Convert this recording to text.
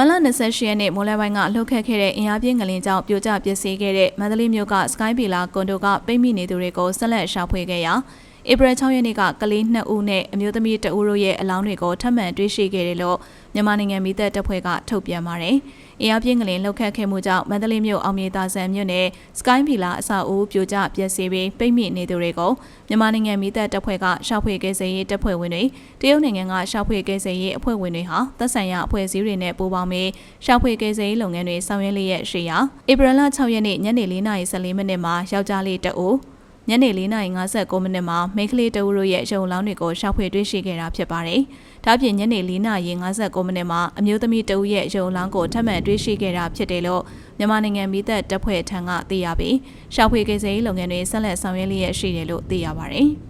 မလ28ရက်နေ့မိုးလယ်ပိုင်းကလှုပ်ခတ်ခဲ့တဲ့အင်အားပြင်းငလင်ကြောင့်ပြိုကျပျက်စီးခဲ့တဲ့မန္တလေးမြို့ကစကိုင်းပီလာကွန်ဒိုကပိတ်မိနေသူတွေကိုဆက်လက်ရှာဖွေခဲ့ရာ ဧပြီ6ရက်နေ့ကကလေး2ဦးနဲ့အမျိုးသမီး2ဦးတို့ရဲ့အလောင်းတွေကိုထပ်မံတွေ့ရှိခဲ့တယ်လို့မြန်မာနိုင်ငံမိသက်တပ်ဖွဲ့ကထုတ်ပြန်ပါတယ်။အင်အားပြင်းငလင်လှုပ်ခတ်ခဲ့မှုကြောင့်မန္တလေးမြို့အောင်မြေသာဆန်မြို့နယ်စကိုင်းပီလာအဆောက်အဦပြိုကျပျက်စီးပြီးပိတ်မိနေသူတွေကိုမြန်မာနိုင်ငံမိသက်တပ်ဖွဲ့ကရှာဖွေကယ်ဆယ်ရေးတပ်ဖွဲ့ဝင်တွေတရုတ်နိုင်ငံကရှာဖွေကယ်ဆယ်ရေးအဖွဲ့ဝင်တွေဟာသက်ဆိုင်ရာအဖွဲ့အစည်းတွေနဲ့ပူးပေါင်းပြီးရှာဖွေကယ်ဆယ်ရေးလုပ်ငန်းတွေဆောင်ရွက်လျက်ရှိရာဧပြီလ6ရက်နေ့ညနေ4:14မိနစ်မှာယောက်ျားလေးတအူ ညနေ4:59မိနစ်မှာမိန်းကလေးတဦးတို့ရဲ့ရုံလောင်းတွေကိုရှာဖွေတွေ့ရှိခဲ့တာဖြစ်ပါတယ်။ဒါ့အပြင်ညနေ4:59မိနစ်မှာအမျိုးသမီးတဦးရဲ့ရုံလောင်းကိုထပ်မံတွေ့ရှိခဲ့တာဖြစ်တယ်လို့မြန်မာနိုင်ငံမိသက်တပ်ဖွဲ့ထံကသိရပြီးရှာဖွေကယ်ဆယ်ရေးလုပ်ငန်းတွေဆက်လက်ဆောင်ရွက်လျက်ရှိတယ်လို့သိရပါတယ်။